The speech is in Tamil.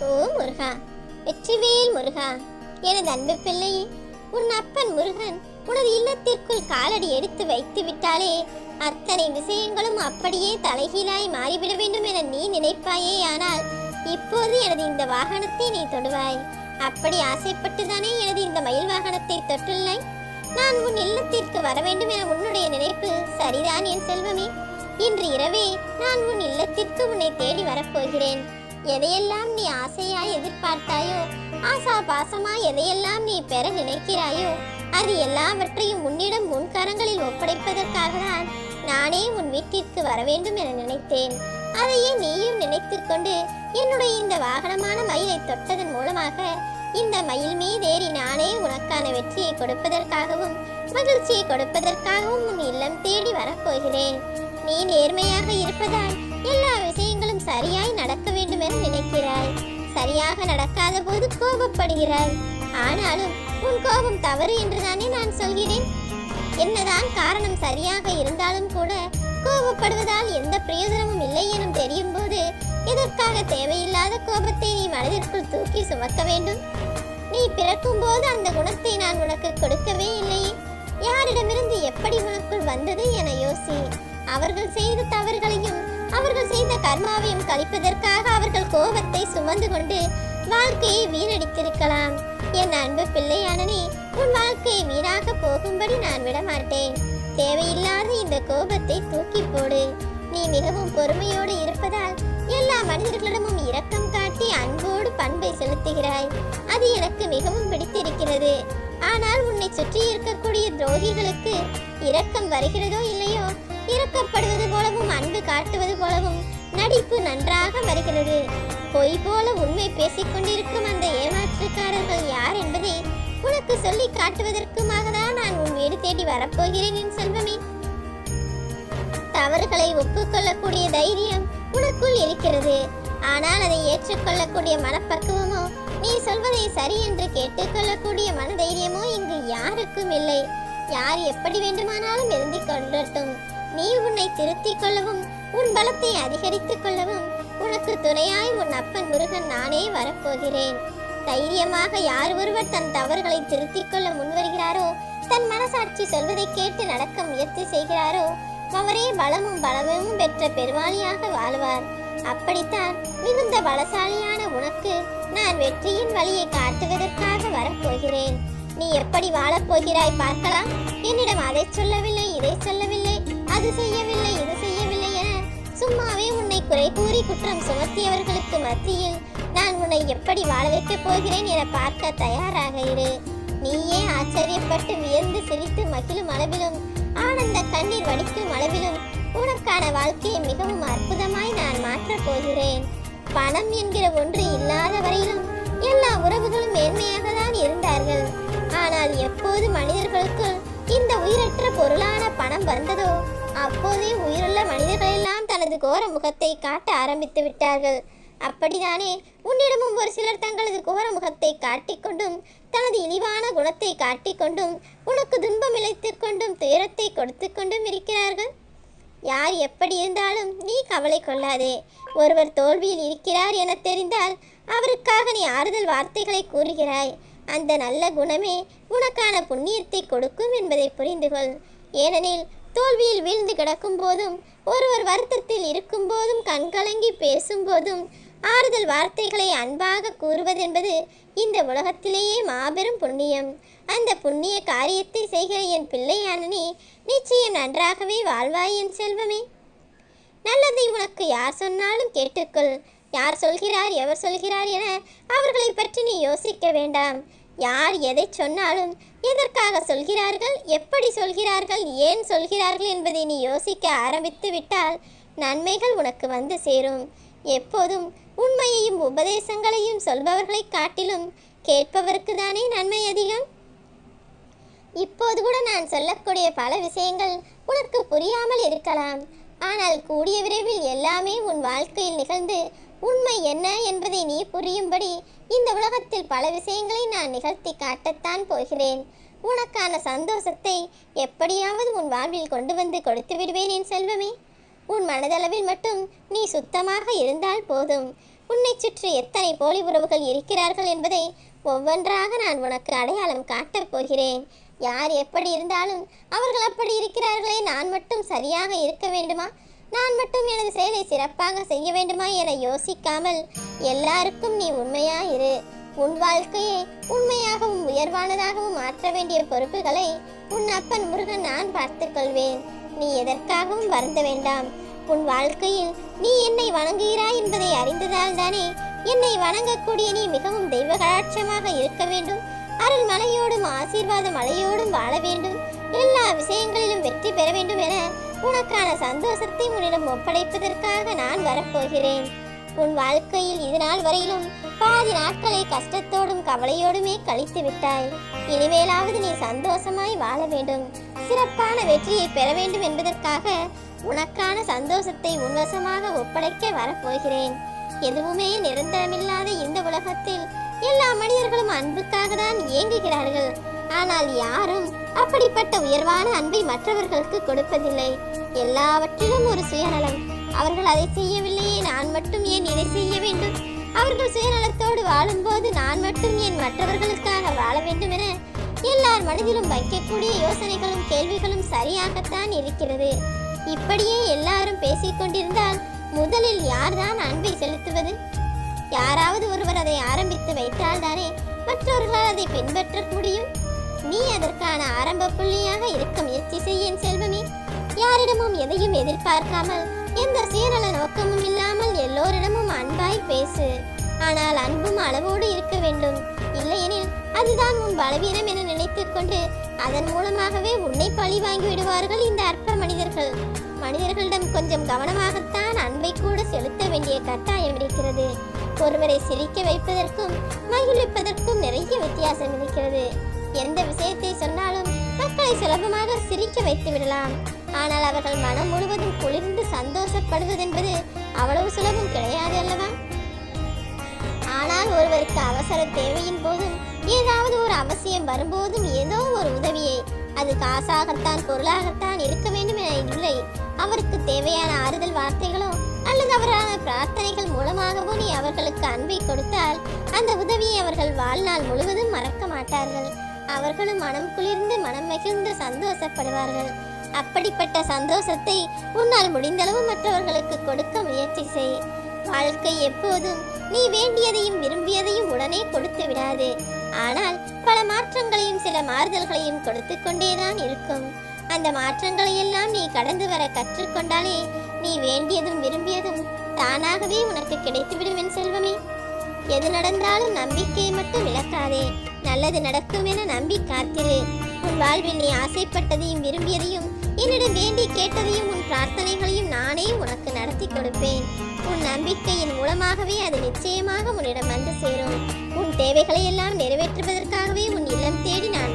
ஓ முருகா. வெற்றிவேல் முருகா. எனது அன்பு பிள்ளையே உன் அப்பன் முருகன் உனது இல்லத்திற்குள் காலடி எடுத்து வைத்து விட்டாலே அத்தனை விஷயங்களும் அப்படியே தலைகீழாய் மாறிவிட வேண்டும் என நீ நினைப்பாயே ஆனால் இப்போது எனது இந்த வாகனத்தை நீ தொடுவாய். அப்படி ஆசைப்பட்டுதானே எனது இந்த மயில் வாகனத்தை தொட்டுள்ளாய் நான் உன் இல்லத்திற்கு வர வேண்டும் என உன்னுடைய நினைப்பு சரிதான் என் செல்வமே. இன்று இரவே நான் உன் இல்லத்திற்கு உன்னை தேடி வரப்போகிறேன். எதையெல்லாம் நீ ஆசையா எதிர்பார்த்தாயோ ஆசா பாசமாய் எதையெல்லாம் நீ பெற நினைக்கிறாயோ அது எல்லாவற்றையும் உன்னிடம் உன் கரங்களில் ஒப்படைப்பதற்காக தான் நானே உன் வீட்டிற்கு வர வேண்டும் என நினைத்தேன். அதையே நீயும் நினைத்து கொண்டு என்னுடைய இந்த வாகனமான மயிலை தொட்டதன் மூலமாக இந்த மயில் மீதேறி நானே உனக்கான வெற்றியை கொடுப்பதற்காகவும் மகிழ்ச்சியை கொடுப்பதற்காகவும் உன் இல்லம் தேடி வரப்போகிறேன். நீ நேர்மையாக இருப்பதால் எல்லா விஷயங்களும் சரியாய் நடக்க வேண்டும் என நினைக்கிறாய். சரியாக நடக்காத போது கோபப்படுகிறாய். ஆனாலும் உன் கோபம் தவறு என்றுதானே நான் சொல்கிறேன். என்னதான் காரணம் சரியாக இருந்தாலும் கூட கோபப்படுவதால் எந்த பிரயோஜனமும் இல்லை எனும் தெரியும் போது எதற்காக தேவையில்லாத கோபத்தை நீ மனதிற்குள் தூக்கி சுமக்க வேண்டும்? நீ பிறக்கும் போது அந்த குணத்தை நான் உனக்கு கொடுக்கவே இல்லையே யாரிடமிருந்து எப்படி உனக்குள் வந்தது என யோசி. அவர்கள் செய்த தவறுகளையும் அவர்கள் செய்த கர்மாவையும் கழிப்பதற்காக அவர்கள் கோபத்தை சுமந்து கொண்டு வாழ்க்கையை வீணடித்திருக்கலாம். என் அன்பு பிள்ளையானனே உன் வாழ்க்கையை வீணாக போகும்படி நான் விடமாட்டேன். தேவையில்லாத இந்த கோபத்தை தூக்கி போடு. நீ மிகவும் பொறுமையோடு இருப்பதால் எல்லா மனிதர்களிடமும் இரக்கம் காட்டி அன்போடு பண்பை செலுத்துகிறாய். அது எனக்கு மிகவும் பிடித்திருக்கிறது. ஆனால் உன்னை சுற்றி இருக்கக்கூடிய துரோகிகளுக்கு இரக்கம் வருகிறதோ இல்லையோ இறக்கப்படுவது போலவும் அன்பு காட்டுவது போலவும் நடிப்பு நன்றாக வருகிறது. பொய் போல உண்மை பேசிக் கொண்டிருக்கும் அந்த ஏமாற்றுக்காரர்கள் யார் என்பதை உனக்கு சொல்லி காட்டுவதற்குமாக தான் நான் உன் வீடு தேடி வரப்போகிறேன் என் செல்வமே. தவறுகளை ஒப்புக்கொள்ளக்கூடிய தைரியம் உனக்குள் இருக்கிறது. ஆனால் அதை ஏற்றுக்கொள்ளக்கூடிய மனப்பக்குவமோ நீ சொல்வதை சரி என்று கேட்டுக்கொள்ளக்கூடிய மனதைரியமோ இங்கு யாருக்கும் இல்லை. யார் எப்படி வேண்டுமானாலும் எழுந்திக் கொள்ளட்டும். நீ உன்னை திருத்திக் கொள்ளவும் உன் பலத்தை அதிகரித்துக் கொள்ளவும் உனக்கு துணையாய் உன் அப்பன் முருகன் நானே வரப்போகிறேன். தைரியமாக யார் ஒருவர் தன் தவறுகளை திருத்திக் கொள்ள முன்வருகிறாரோ தன் மனசாட்சி சொல்வதை கேட்டு நடக்க முயற்சி செய்கிறாரோ அவரே பலமும் பலமும் பெற்ற பெருமாளியாக வாழ்வார். அப்படித்தான் மிகுந்த பலசாலியான உனக்கு நான் வெற்றியின் வழியை காட்டுவதற்காக வரப்போகிறேன். நீ எப்படி வாழப்போகிறாய் பார்க்கலாம்? என்னிடம் அதை சொல்லவில்லை இதை சொல்லவில்லை. அது செய்யவில்லை இது செய்யவில்லை என சும்மாவே உன்னை குறை கூறி குற்றம் சுமத்தியவர்களுக்கு மத்தியில் நான் உன்னை எப்படி வாழ வைக்கப் போகிறேன் என பார்க்க தயாராக இரு. நீயே ஆச்சரியப்பட்டு வியந்து சிரித்து மகிழும் அளவிலும் ஆனந்த கண்ணீர் வடிக்கும் அளவிலும் உனக்கான வாழ்க்கையை மிகவும் அற்புதமாய் நான் மாற்றப் போகிறேன். பணம் என்கிற ஒன்று இல்லாத வரையிலும் எல்லா உறவுகளும் மேன்மையாக தான் இருந்தார்கள். ஆனால் எப்போது மனிதர்களுக்குள் இந்த உயிரற்ற பொருளான பணம் வந்ததோ அப்போதே உயிருள்ள மனிதர்களெல்லாம் தனது கோர முகத்தை காட்ட ஆரம்பித்து விட்டார்கள். அப்படிதானே உன்னிடமும் ஒரு சிலர் தங்களது கோர முகத்தை காட்டிக்கொண்டும் தனது இழிவான குணத்தை காட்டிக்கொண்டும் உனக்கு துன்பம் இழைத்துக் கொண்டும் துயரத்தை கொடுத்து கொண்டும் இருக்கிறார்கள்? யார் எப்படி இருந்தாலும் நீ கவலை கொள்ளாதே. ஒருவர் தோல்வியில் இருக்கிறார் என தெரிந்தால் அவருக்காக நீ ஆறுதல் வார்த்தைகளை கூறுகிறாய். அந்த நல்ல குணமே உனக்கான புண்ணியத்தை கொடுக்கும் என்பதை புரிந்து கொள் ஏனெனில் தோல்வியில் வீழ்ந்து கிடக்கும் போதும் ஒருவர் வருத்தத்தில் இருக்கும் போதும் கண்கலங்கி பேசும் போதும் ஆறுதல் வார்த்தைகளை அன்பாக கூறுவதென்பது இந்த உலகத்திலேயே மாபெரும் புண்ணியம். அந்த புண்ணிய காரியத்தை செய்கிற என் பிள்ளையான நிச்சயம் நன்றாகவே வாழ்வாய் என் செல்வமே. நல்லதை உனக்கு யார் சொன்னாலும் கேட்டுக்கொள். யார் சொல்கிறார் எவர் சொல்கிறார் என அவர்களை பற்றி நீ யோசிக்க வேண்டாம். யார் எதை சொன்னாலும் எதற்காக சொல்கிறார்கள் எப்படி சொல்கிறார்கள் ஏன் சொல்கிறார்கள் என்பதை நீ யோசிக்க ஆரம்பித்து விட்டால் நன்மைகள் உனக்கு வந்து சேரும். எப்போதும் உண்மையையும் உபதேசங்களையும் சொல்பவர்களைக் காட்டிலும் கேட்பவருக்கு தானே நன்மை அதிகம்? இப்போது கூட நான் சொல்லக்கூடிய பல விஷயங்கள் உனக்கு புரியாமல் இருக்கலாம். ஆனால் கூடிய விரைவில் எல்லாமே உன் வாழ்க்கையில் நிகழ்ந்து உண்மை என்ன என்பதை நீ புரியும்படி இந்த உலகத்தில் பல விஷயங்களை நான் நிகழ்த்தி காட்டத்தான் போகிறேன். உனக்கான சந்தோஷத்தை எப்படியாவது உன் வாழ்வில் கொண்டு வந்து கொடுத்து விடுவேன் என் செல்வமே. உன் மனதளவில் மட்டும் நீ சுத்தமாக இருந்தால் போதும். உன்னை சுற்றி எத்தனை போலி உறவுகள் இருக்கிறார்கள் என்பதை ஒவ்வொன்றாக நான் உனக்கு அடையாளம் காட்டப் போகிறேன். யார் எப்படி இருந்தாலும் அவர்கள் அப்படி இருக்கிறார்களே நான் மட்டும் சரியாக இருக்க வேண்டுமா? நான் மட்டும் எனது செயலை சிறப்பாக செய்ய வேண்டுமா என யோசிக்காமல் எல்லாருக்கும் நீ உண்மையாயிரு உன் வாழ்க்கையை உண்மையாகவும் உயர்வானதாகவும் மாற்ற வேண்டிய பொறுப்புகளை உன் அப்பன் முருகன் நான் பார்த்துக் கொள்வேன். நீ எதற்காகவும் வருந்த வேண்டாம். உன் வாழ்க்கையில் நீ என்னை வணங்குகிறாய் என்பதை அறிந்ததால் தானே என்னை வணங்கக்கூடிய நீ மிகவும் தெய்வகடாட்சமாக இருக்க வேண்டும். அருள் மலையோடும் ஆசீர்வாத மலையோடும் வாழ வேண்டும். எல்லா விஷயங்களிலும் வெற்றி பெற வேண்டும் என உனக்கான சந்தோஷத்தை உன்னிடம் ஒப்படைப்பதற்காக நான் வரப்போகிறேன். உன் வாழ்க்கையில் இது நாள் வரையிலும் பாதி நாட்களை கஷ்டத்தோடும் கவலையோடுமே கழித்து விட்டாய். இனிமேலாவது நீ சந்தோஷமாய் வாழ வேண்டும். சிறப்பான வெற்றியை பெற வேண்டும் என்பதற்காக உனக்கான சந்தோஷத்தை உன்வசமாக ஒப்படைக்க வரப்போகிறேன். எதுவுமே நிரந்தரமில்லாத இந்த உலகத்தில் எல்லா மனிதர்களும் அன்புக்காக தான் இயங்குகிறார்கள். ஆனால் யாரும் அப்படிப்பட்ட உயர்வான அன்பை மற்றவர்களுக்கு கொடுப்பதில்லை. எல்லாவற்றிலும் ஒரு சுயநலம். அவர்கள் அதை செய்யவில்லையே நான் மட்டும் ஏன் இதை செய்ய வேண்டும்? அவர்கள் சுயநலத்தோடு வாழும்போது நான் மட்டும் ஏன் மற்றவர்களுக்காக வாழ வேண்டும் என எல்லார் மனதிலும் வைக்கக்கூடிய யோசனைகளும் கேள்விகளும் சரியாகத்தான் இருக்கிறது. இப்படியே எல்லாரும் பேசிக் கொண்டிருந்தால் முதலில் யார்தான் அன்பை செலுத்துவது? யாராவது ஒருவர் அதை ஆரம்பித்து வைத்தால் தானே மற்றவர்களால் அதை பின்பற்ற முடியும்? நீ அதற்கான ஆரம்ப புள்ளியாக இருக்க முயற்சி செய்யேன் செல்வமே. யாரிடமும் எதையும் எதிர்பார்க்காமல் எந்த சீரல நோக்கமும் இல்லாமல் எல்லோரிடமும் அன்பாய் பேசு. ஆனால் அன்பும் அளவோடு இருக்க வேண்டும். இல்லையெனில் அதுதான் உன் பலவீனம் என நினைத்துக் கொண்டு அதன் மூலமாகவே உன்னை பழி வாங்கி விடுவார்கள் இந்த அற்ப மனிதர்கள். மனிதர்களிடம் கொஞ்சம் கவனமாகத்தான் அன்பை கூட செலுத்த வேண்டிய கட்டாயம் இருக்கிறது. ஒருவரை சிரிக்க வைப்பதற்கும் மகிழ்விப்பதற்கும் நிறைய வித்தியாசம் இருக்கிறது. எந்த விஷயத்தை சொன்னாலும் மக்களை சுலபமாக சிரிக்க வைத்து விடலாம். ஆனால் அவர்கள் மனம் முழுவதும் குளிர்ந்து சந்தோஷப்படுவதென்பது அவ்வளவு சுலபம் கிடையாது அல்லவா? ஆனால் ஒருவருக்கு அவசர தேவையின் போதும் ஏதாவது ஒரு அவசியம் வரும்போதும் ஏதோ ஒரு உதவியை. அது காசாகத்தான் பொருளாகத்தான் இருக்க வேண்டும் என இல்லை. அவருக்கு தேவையான ஆறுதல் வார்த்தைகளோ அல்லது அவரான பிரார்த்தனைகள் மூலமாகவோ நீ அவர்களுக்கு அன்பை கொடுத்தால் அந்த உதவியை அவர்கள் வாழ்நாள் முழுவதும் மறக்க மாட்டார்கள். அவர்களும் மனம் குளிர்ந்து மனம் மகிழ்ந்து சந்தோஷப்படுவார்கள். அப்படிப்பட்ட சந்தோஷத்தை உன்னால் முடிந்தளவு மற்றவர்களுக்கு கொடுக்க முயற்சி செய். வாழ்க்கை எப்போதும் நீ வேண்டியதையும் விரும்பியதையும் உடனே கொடுத்து விடாது. ஆனால் பல மாற்றங்களையும் சில மாறுதல்களையும் கொடுத்து கொண்டேதான் இருக்கும். அந்த மாற்றங்களை எல்லாம் நீ கடந்து வர கற்றுக்கொண்டாலே நீ வேண்டியதும் விரும்பியதும் தானாகவே உனக்கு கிடைத்துவிடும் என் செல்வமே. எது நடந்தாலும் நம்பிக்கையை மட்டும் இழக்காதே. நல்லது நடக்கும் என நம்பி காத்திரு. உன் வாழ்வில் நீ ஆசைப்பட்டதையும் விரும்பியதையும் என்னிடம் வேண்டி கேட்டதையும் உன் பிரார்த்தனைகளையும் நானே உனக்கு நடத்தி கொடுப்பேன். உன் நம்பிக்கையின் மூலமாகவே அது நிச்சயமாக உன்னிடம் வந்து சேரும். உன் தேவைகளை எல்லாம் நிறைவேற்றுவதற்காகவே உன் இல்லம் தேடி நான்